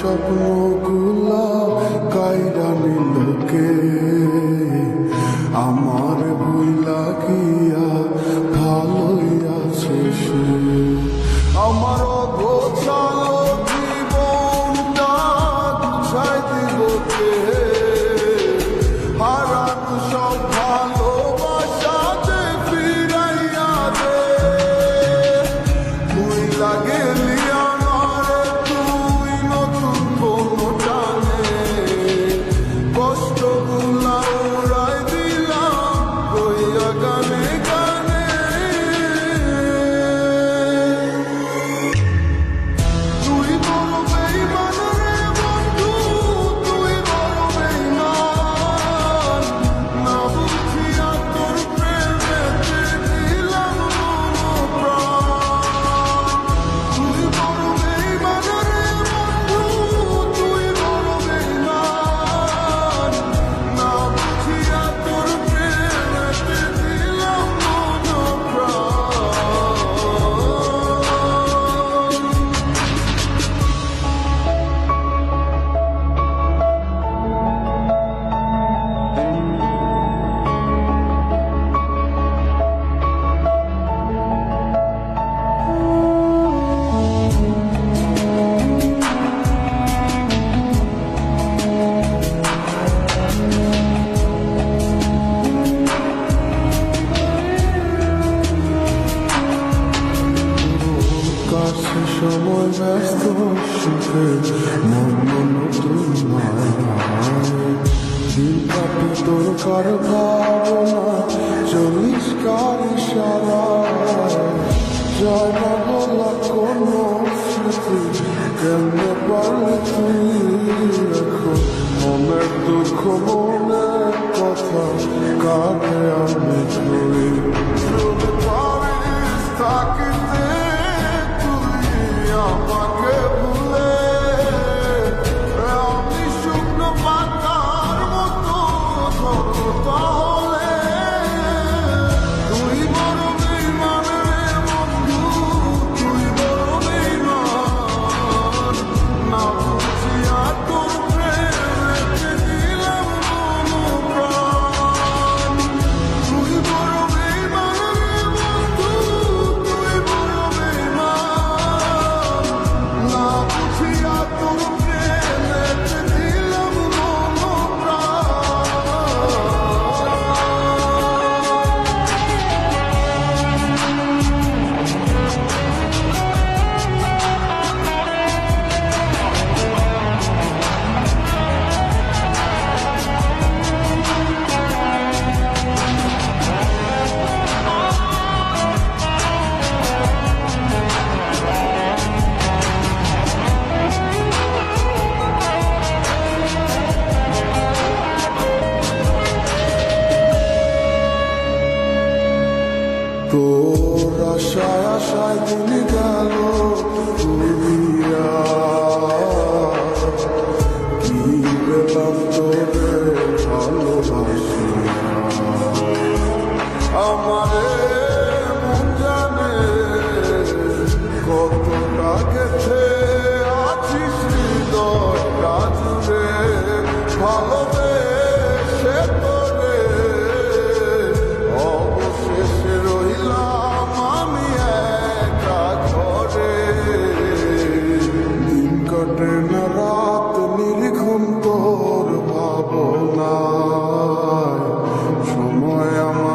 স্বপ্নগুলা কায়দা মিলকে আমার just অসুখের মন নতুন দিন কাপে তোর কারবার তোর আশায় আশায় দিন গেল কি পেলাম তোরে ভালোবাসি আমারে মন জানে কত লাগেছে moya